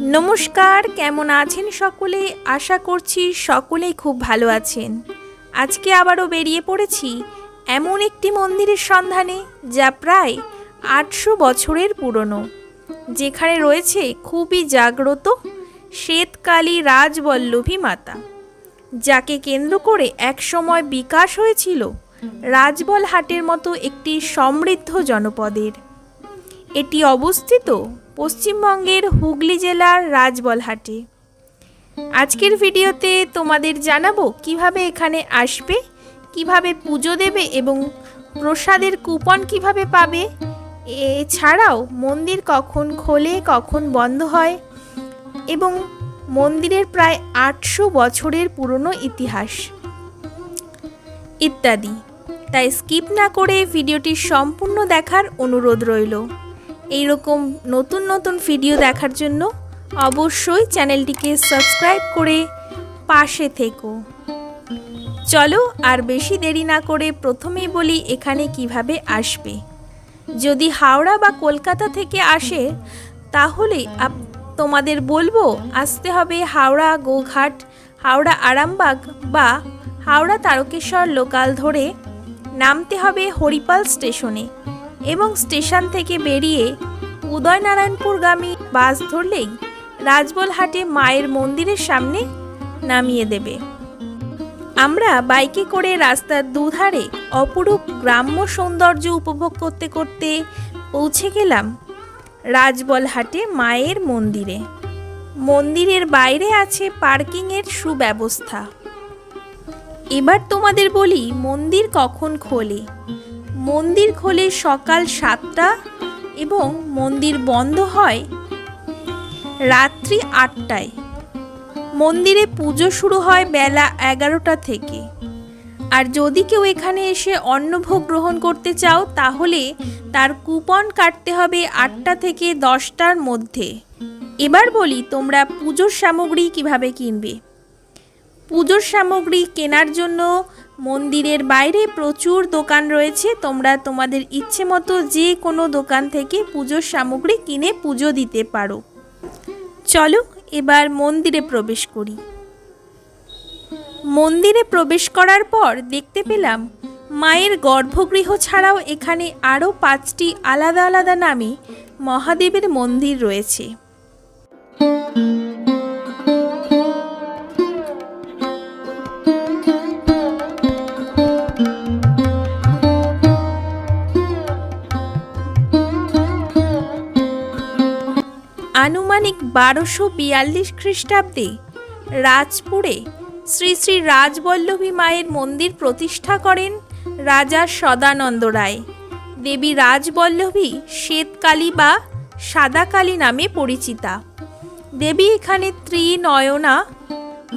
নমস্কার, কেমন আছেন সকলে? আশা করছি সকলেই খুব ভালো আছেন। আজকে আবারও বেরিয়ে পড়েছি এমন একটি মন্দিরের সন্ধানে, যা প্রায় আটশো বছরের পুরনো। যেখানে রয়েছে খুবই জাগ্রত শ্বেতকালী রাজবল্লভী মাতা, যাকে কেন্দ্র করে একসময় বিকাশ হয়েছিল রাজবলহাটের মতো একটি সমৃদ্ধ জনপদের। এটি অবস্থিত পশ্চিমবঙ্গের হুগলি জেলার রাজবলহাটে। আজকের ভিডিওতে তোমাদের জানাব কীভাবে এখানে আসবে, কীভাবে পুজো দেবে এবং প্রসাদের কুপন কীভাবে পাবে। এছাড়াও মন্দির কখন খোলে, কখন বন্ধ হয় এবং মন্দিরের প্রায় আটশো বছরের পুরনো ইতিহাস ইত্যাদি। তাই স্কিপ না করে ভিডিওটি সম্পূর্ণ দেখার অনুরোধ রইল। এইরকম নতুন নতুন ভিডিও দেখার জন্য অবশ্যই চ্যানেলটিকে সাবস্ক্রাইব করে পাশে থেকো। চলো আর বেশি দেরি না করে প্রথমেই বলি এখানে কীভাবে আসবে। যদি হাওড়া বা কলকাতা থেকে আসে, তাহলে তোমাদের বলব আসতে হবে হাওড়া, গোঘাট, হাওড়া আরামবাগ বা হাওড়া তারকেশ্বর লোকাল ধরে নামতে হবে হরিপাল স্টেশনে। এবং স্টেশন থেকে বেরিয়ে উদয়নারায়ণপুরগামী বাস ধরলেই রাজবলহাটে মায়ের মন্দিরের সামনে নামিয়ে দেবে। আমরা বাইকে করে রাস্তার দুধারে অপরূপ গ্রাম্য সৌন্দর্য উপভোগ করতে করতে পৌঁছে গেলাম রাজবলহাটে মায়ের মন্দিরে। মন্দিরের বাইরে আছে পার্কিংয়ের সুব্যবস্থা। এবার তোমাদের বলি মন্দির কখন খোলে? মন্দির খোলে সকাল সাতটা এবং মন্দির বন্ধ হয় রাত্রি আটটায়। মন্দিরে পুজো শুরু হয় বেলা এগারোটা থেকে। আর যদি কেউ এখানে এসে অন্নভোগ গ্রহণ করতে চাও, তাহলে তার কুপন কাটতে হবে আটটা থেকে দশটার মধ্যে। এবার বলি, তোমরা পুজোর সামগ্রী কীভাবে কিনবে? পুজোর সামগ্রী কেনার জন্য মন্দিরের বাইরে প্রচুর দোকান রয়েছে। তোমরা তোমাদের ইচ্ছে মতো যে কোনো দোকান থেকে পুজোর সামগ্রী কিনে পুজো দিতে পারো। চলো এবার মন্দিরে প্রবেশ করি। মন্দিরে প্রবেশ করার পর দেখতে পেলাম, মায়ের গর্ভগৃহ ছাড়াও এখানে আরও পাঁচটি আলাদা আলাদা নামে মহাদেবের মন্দির রয়েছে। আনুমানিক বারোশো বিয়াল্লিশ খ্রিস্টাব্দে রাজপুরে শ্রী শ্রী রাজবল্লভী মায়ের মন্দির প্রতিষ্ঠা করেন রাজা সদানন্দ রায়। দেবী রাজবল্লভী শ্বেতকালী বা সাদাকালী নামে পরিচিতা। দেবী এখানে ত্রিনয়না,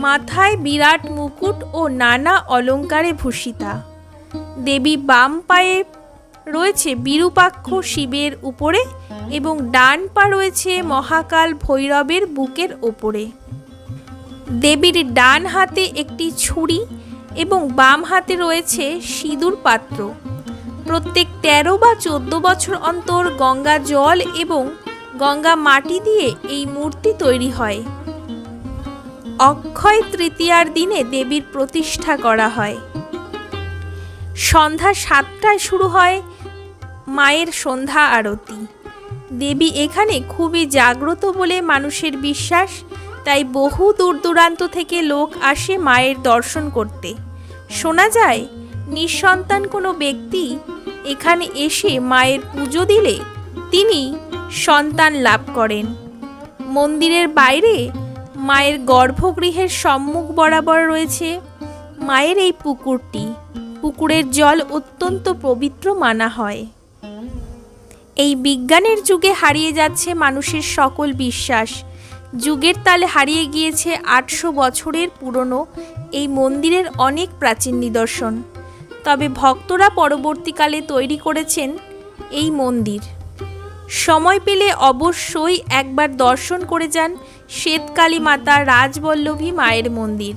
মাথায় বিরাট মুকুট ও নানা অলঙ্কারে ভূষিতা। দেবী বাম পায়ে রয়েছে বিরূপাক্ষ শিবের উপরে এবং ডান পা রয়েছে মহাকাল ভৈরবের বুকের ওপরে। দেবীর ডান হাতে একটি ছুরি এবং বাম হাতে রয়েছে সিঁদুর পাত্র। প্রত্যেক তেরো বা চোদ্দ বছর অন্তর গঙ্গা জল এবং গঙ্গা মাটি দিয়ে এই মূর্তি তৈরি হয়। অক্ষয় তৃতীয়ার দিনে দেবীর প্রতিষ্ঠা করা হয়। সন্ধ্যা সাতটায় শুরু হয় মায়ের সন্ধ্যা আরতি। দেবী এখানে খুবই জাগ্রত বলে মানুষের বিশ্বাস, তাই বহু দূর দূরান্ত থেকে লোক আসে মায়ের দর্শন করতে। শোনা যায়, নিঃসন্তান কোনো ব্যক্তি এখানে এসে মায়ের পুজো দিলে তিনি সন্তান লাভ করেন। মন্দিরের বাইরে মায়ের গর্ভগৃহের সম্মুখ বরাবর রয়েছে মায়ের এই পুকুরটি। পুকুরের জল অত্যন্ত পবিত্র মানা হয়। এই বিজ্ঞানের যুগে হারিয়ে যাচ্ছে মানুষের সকল বিশ্বাস। যুগের তালে হারিয়ে গিয়েছে আটশো বছরের পুরনো এই মন্দিরের অনেক প্রাচীন নিদর্শন। তবে ভক্তরা পরবর্তীকালে তৈরি করেছেন এই মন্দির। সময় পেলে অবশ্যই একবার দর্শন করে যান শ্বেতকালী মাতা রাজবল্লভী মায়ের মন্দির।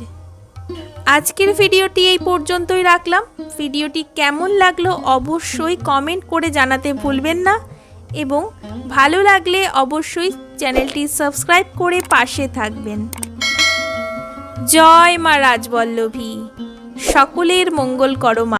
আজকের ভিডিওটি এই পর্যন্তই রাখলাম। ভিডিওটি কেমন লাগল অবশ্যই কমেন্ট করে জানাতে ভুলবেন না এবং ভালো লাগলে অবশ্যই চ্যানেলটি সাবস্ক্রাইব করে পাশে থাকবেন। জয় মা রাজবল্লভী। সকলের মঙ্গল করো মা।